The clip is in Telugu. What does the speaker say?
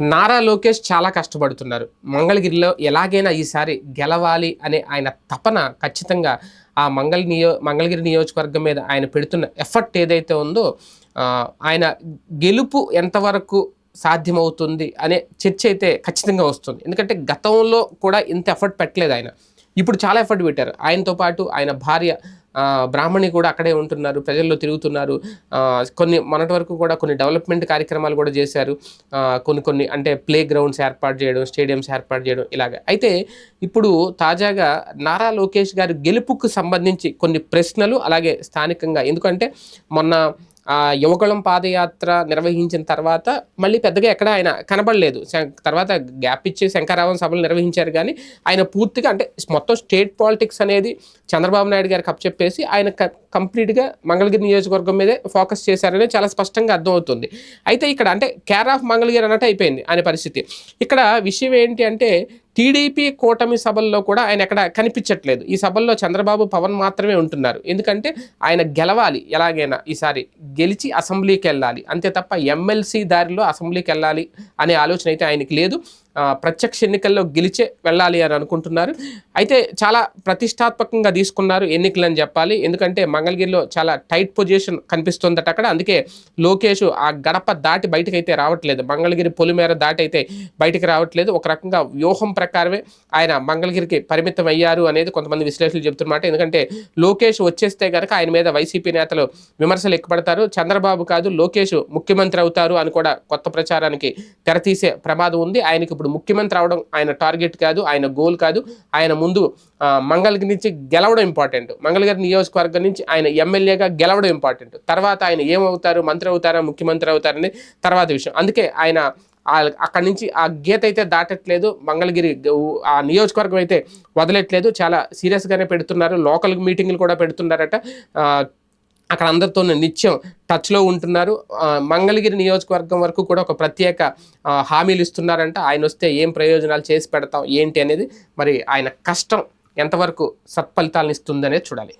నారా లోకేష్ చాలా కష్టపడుతున్నారు. మంగళగిరిలో ఎలాగైనా ఈసారి గెలవాలి అనే ఆయన తపన ఖచ్చితంగా ఆ మంగళ నియో మంగళగిరి నియోజకవర్గం మీద ఆయన పెడుతున్న ఎఫర్ట్ ఏదైతే ఉందో ఆయన గెలుపు ఎంతవరకు సాధ్యమవుతుంది అనే చర్చ అయితే ఖచ్చితంగా వస్తుంది. ఎందుకంటే గతంలో కూడా ఇంత ఎఫర్ట్ పెట్టలేదు ఆయన. ఇప్పుడు చాలా ఎఫర్ట్ పెట్టారు. ఆయనతో పాటు ఆయన భార్య బ్రాహ్మణి కూడా అక్కడే ఉంటున్నారు ప్రజల్లో తిరుగుతున్నారు. కొన్ని మొన్నటి వరకు కూడా కొన్ని డెవలప్మెంట్ కార్యక్రమాలు కూడా చేశారు. కొన్ని కొన్ని అంటే ప్లే గ్రౌండ్స్ ఏర్పాటు చేయడం స్టేడియంస్ ఏర్పాటు చేయడం ఇలాగ. అయితే ఇప్పుడు తాజాగా నారా లోకేష్ గారి గెలుపుకు సంబంధించి కొన్ని ప్రశ్నలు అలాగే స్థానికంగా. ఎందుకంటే మొన్న యువకుళం పాదయాత్ర నిర్వహించిన తర్వాత మళ్ళీ పెద్దగా ఎక్కడ ఆయన కనబడలేదు. శం- తర్వాత గ్యాప్ ఇచ్చి శంకరావం సభలు నిర్వహించారు కానీ ఆయన పూర్తిగా అంటే మొత్తం స్టేట్ పాలిటిక్స్ అనేది చంద్రబాబు నాయుడు గారికి చెప్పేసి ఆయన క- కంప్లీట్గా మంగళగిరి నియోజకవర్గం మీదే ఫోకస్ చేశారని చాలా స్పష్టంగా అర్థమవుతుంది. అయితే ఇక్కడ అంటే కేర్ ఆఫ్ మంగళగిరి అన్నట్టు అయిపోయింది అనే పరిస్థితి. ఇక్కడ విషయం ఏంటి అంటే టీడీపీ కూటమి సభల్లో కూడా ఆయన ఎక్కడ కనిపించట్లేదు. ఈ సభల్లో చంద్రబాబు పవన్ మాత్రమే ఉంటున్నారు. ఎందుకంటే ఆయన గెలవాలి ఎలాగైనా ఈసారి గెలిచి అసెంబ్లీకి వెళ్ళాలి. అంతే తప్ప ఎమ్మెల్సీ దారిలో అసెంబ్లీకి వెళ్ళాలి అనే ఆలోచన అయితే ఆయనకి లేదు. ప్రత్యక్ష ఎన్నికల్లో గెలిచే వెళ్ళాలి అని అనుకుంటున్నారు. అయితే చాలా ప్రతిష్టాత్మకంగా తీసుకున్నారు ఎన్నికలు అని చెప్పాలి. ఎందుకంటే మంగళగిరిలో చాలా టైట్ పొజిషన్ కనిపిస్తుందట అక్కడ. అందుకే లోకేష్ ఆ గడప దాటి బయటకు అయితే రావట్లేదు. మంగళగిరి పొలిమేర దాటి అయితే బయటకు రావట్లేదు. ఒక రకంగా వ్యూహం ప్రకారమే ఆయన మంగళగిరికి పరిమితం అయ్యారు అనేది కొంతమంది విశ్లేషకులు చెబుతున్నమాట. ఎందుకంటే లోకేష్ వచ్చేస్తే కనుక ఆయన మీద వైసీపీ నేతలు విమర్శలు ఎక్కుపడతారు. చంద్రబాబు కాదు లోకేష్ ముఖ్యమంత్రి అవుతారు అని కూడా కొత్త ప్రచారానికి తెరతీసే ప్రమాదం ఉంది. ఆయనకి ఇప్పుడు ముఖ్యమంత్రి అవడం ఆయన టార్గెట్ కాదు ఆయన గోల్ కాదు. ఆయన ముందు మంగళగిరి నుంచి గెలవడం ఇంపార్టెంట్. మంగళగిరి నియోజకవర్గం నుంచి ఆయన ఎమ్మెల్యేగా గెలవడం ఇంపార్టెంట్. తర్వాత ఆయన ఏమవుతారు మంత్రి అవుతారా ముఖ్యమంత్రి అవుతారని తర్వాత విషయం. అందుకే ఆయన అక్కడి నుంచి ఆ గీత అయితే దాటట్లేదు. మంగళగిరి ఆ నియోజకవర్గం అయితే వదలట్లేదు. చాలా సీరియస్గానే పెడుతున్నారు. లోకల్ మీటింగ్లు కూడా పెడుతున్నారట. అక్కడ అందరితో నిత్యం టచ్లో ఉంటున్నారు. మంగళగిరి నియోజకవర్గం వరకు కూడా ఒక ప్రత్యేక హామీలు ఇస్తున్నారంట. ఆయన వస్తే ఏం ప్రయోజనాలు చేసి పెడతాం ఏంటి అనేది మరి ఆయన కష్టం ఎంతవరకు సత్ఫలితాలను ఇస్తుందనేది చూడాలి.